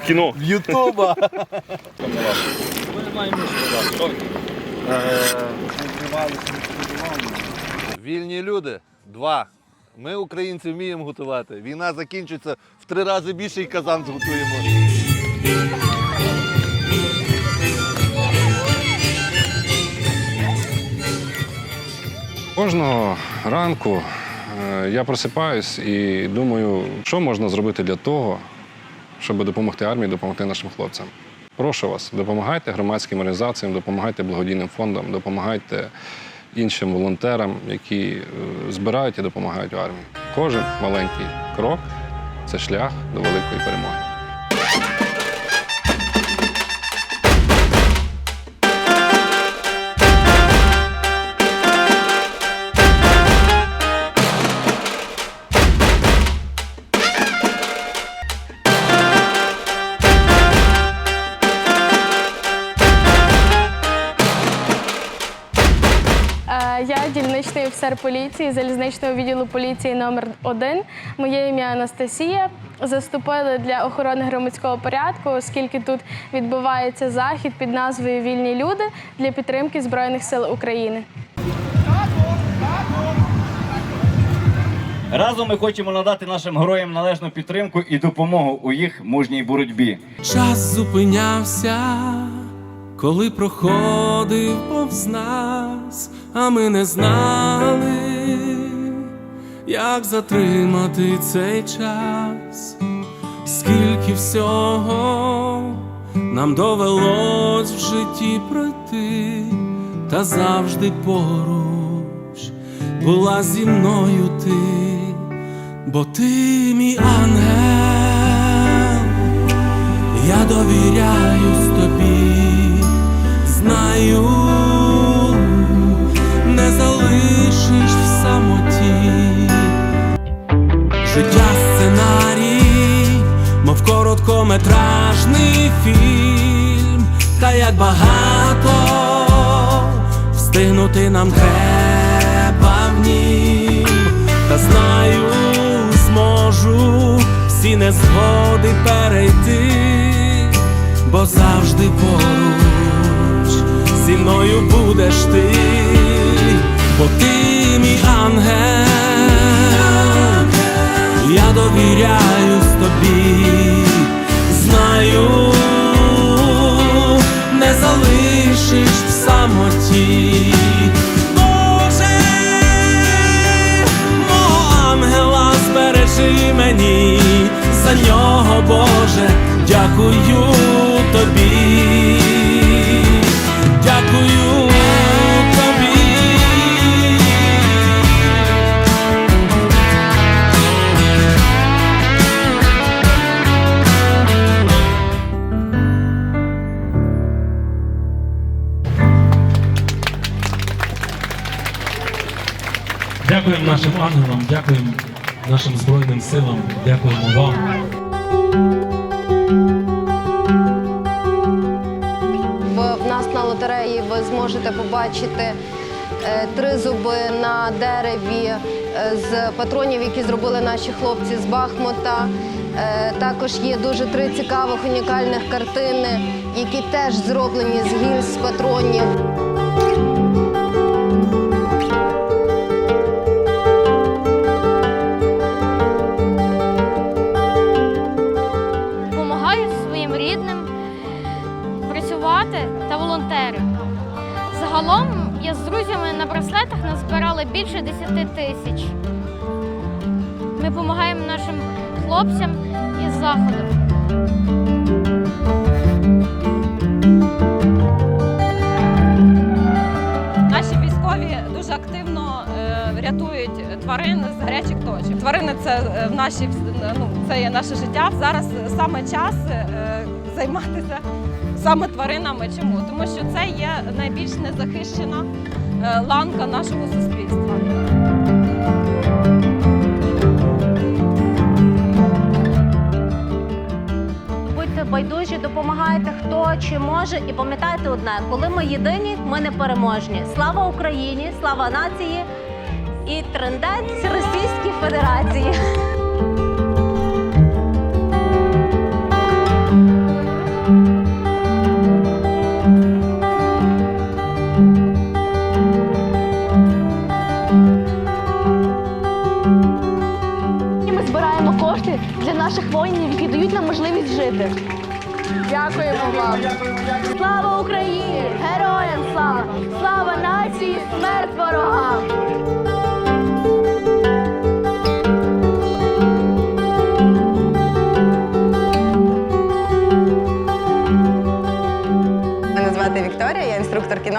В кіно. В Ютуба. Вільні люди. Два. Ми, українці, вміємо готувати. Війна закінчиться в три рази більший казан зготуємо. Кожного ранку е, я просипаюсь і думаю, що можна зробити для того, щоб допомогти армії, допомогти нашим хлопцям. Прошу вас, допомагайте громадським організаціям, допомагайте благодійним фондам, допомагайте іншим волонтерам, які е, збирають і допомагають армії. Кожен маленький крок це шлях до великої перемоги. Офіцер поліції залізничного відділу поліції номер 1 Моє ім'я Анастасія. Заступили для охорони громадського порядку, оскільки тут відбувається захід під назвою Вільні люди для підтримки Збройних сил України. Разом ми хочемо надати нашим героям належну підтримку і допомогу у їх мужній боротьбі. Час зупинявся, коли проходив повз нас, а ми не знали, як затримати цей час, скільки всього нам довелось в житті пройти, та завжди поруч була зі мною ти, бо ти мій ангел. Я довіряюсь короткометражний фільм, та як багато встигнути нам треба в нім, та знаю, зможу всі незгоди перейти, бо завжди поруч зі мною будеш ти, бо ти мій ангел, я довіряюсь самоті. Боже, мого ангела збережи мені, за нього, Боже, дякую Дякуємо нашим ангелам, дякуємо нашим Збройним силам, дякуємо вам. В нас на лотереї ви зможете побачити е, три зуби на дереві е, з патронів, які зробили наші хлопці з Бахмута. Е, Також є дуже три цікавих унікальних картини, які теж зроблені з гільз з патронів. Рідним працювати та волонтерю. Загалом я з друзями на браслетах назбирали більше 10 тисяч. Ми допомагаємо нашим хлопцям із заходу. Наші військові дуже активно е, рятують тварин з гарячих точок. Тварини це е, в наші ну, це є наше життя. Зараз саме час е, займатися саме тваринами. Чому? Тому що це є найбільш незахищена е, ланка нашого суспільства. Будьте байдужі, допомагайте хто чи може, і пам'ятайте одне: коли ми єдині, ми не переможні. Слава Україні, слава нації і трендець Російській Федерації. Жити. Дякуємо вам. Слава Україні!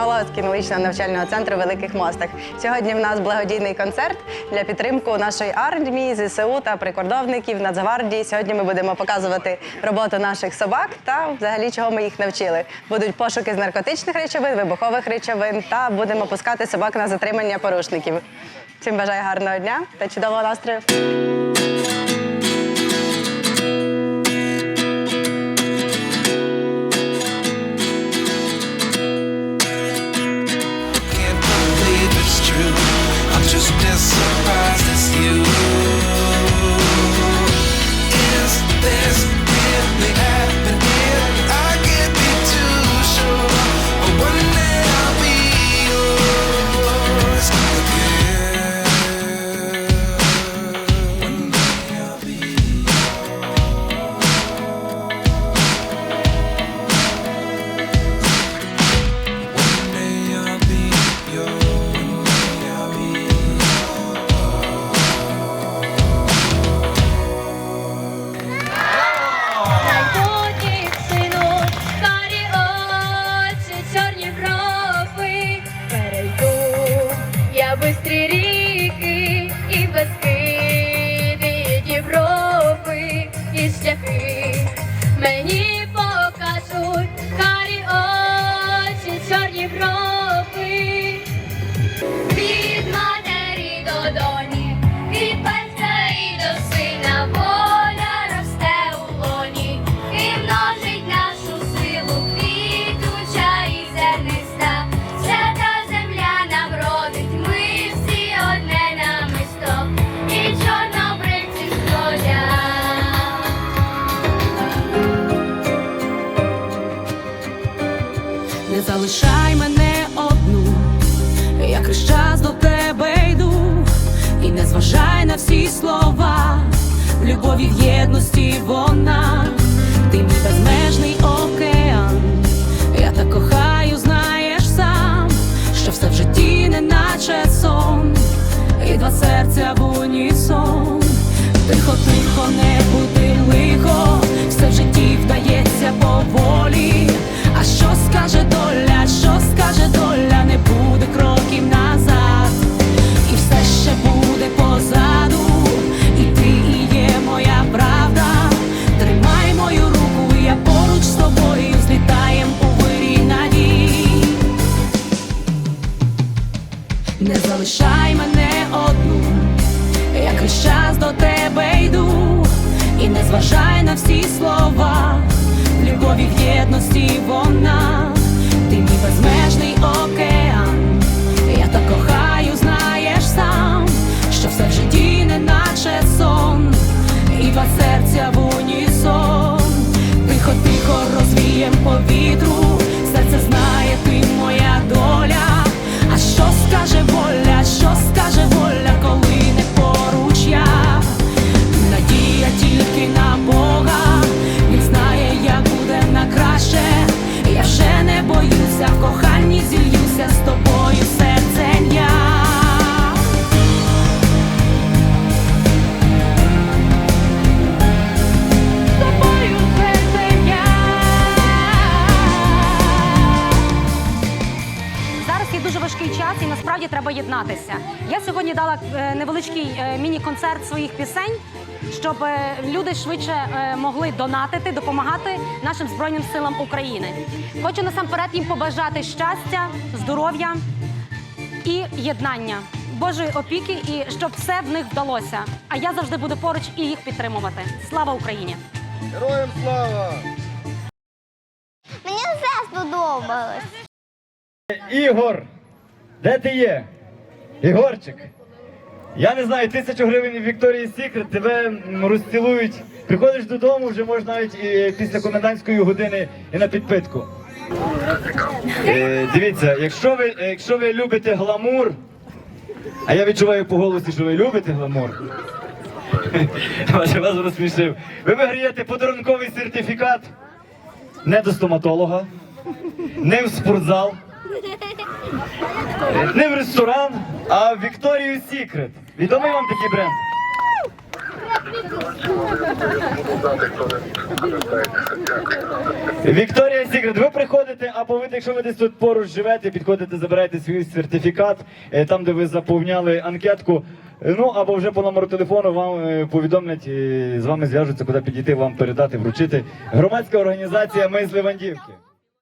Інструктор з кінологічного навчального центру Великих Мостах. Сьогодні в нас благодійний концерт для підтримки нашої армії, ЗСУ та прикордовників Нацгвардії. Сьогодні ми будемо показувати роботу наших собак та взагалі чого ми їх навчили. Будуть пошуки з наркотичних речовин, вибухових речовин та будемо пускати собак на затримання порушників. Всім бажаю гарного дня та чудового настрою. Зважай на всі слова, в любові в єдності вона, ти мій безмежний океан, я так кохаю, знаєш сам, що все в житті не наче сон, і два серця в унісон. Тихо, тихо, не буди лихо, все в житті вдається поволі. А що скаже доля, що скаже Крізь час до тебе йду, і не зважай на всі слова, любові в єдності вона, ти мій безмежний океан, я так кохаю, знаєш сам, що все в житті не наче сон, і два треба. Я сьогодні дала е, невеличкий е, міні-концерт своїх пісень, щоб е, люди швидше могли донатити, допомагати нашим збройним силам України. Хочу насамперед їм побажати щастя, здоров'я і єднання, Божої опіки, і щоб все в них вдалося. А я завжди буду поруч і їх підтримувати. Слава Україні! Героям слава! Мені все сподобалось. Ігор, де ти є? Ігорчик. Я не знаю, тисячу гривень Вікторії Сікрет, тебе розцілують. Приходиш додому, вже можна навіть і після комендантської години і на підпитку. Е, дивіться, якщо ви, якщо ви любите гламур, а я відчуваю по голосі, що ви любите гламур, вас розсмішив. Ви виграєте подарунковий сертифікат не до стоматолога, не в спортзал, не в ресторан, а в Victoria's Secret. Відомий вам такий бренд? Вікторія Сігрет, ви приходите, або ви, якщо ви десь тут поруч живете, підходите, забираєте свій сертифікат, е, там, де ви заповняли анкетку. е, Ну або вже по номеру телефону вам е, повідомлять, з вами зв'яжуться, куди підійти, вам передати, вручити. Громадська організація Ми з Левандівки.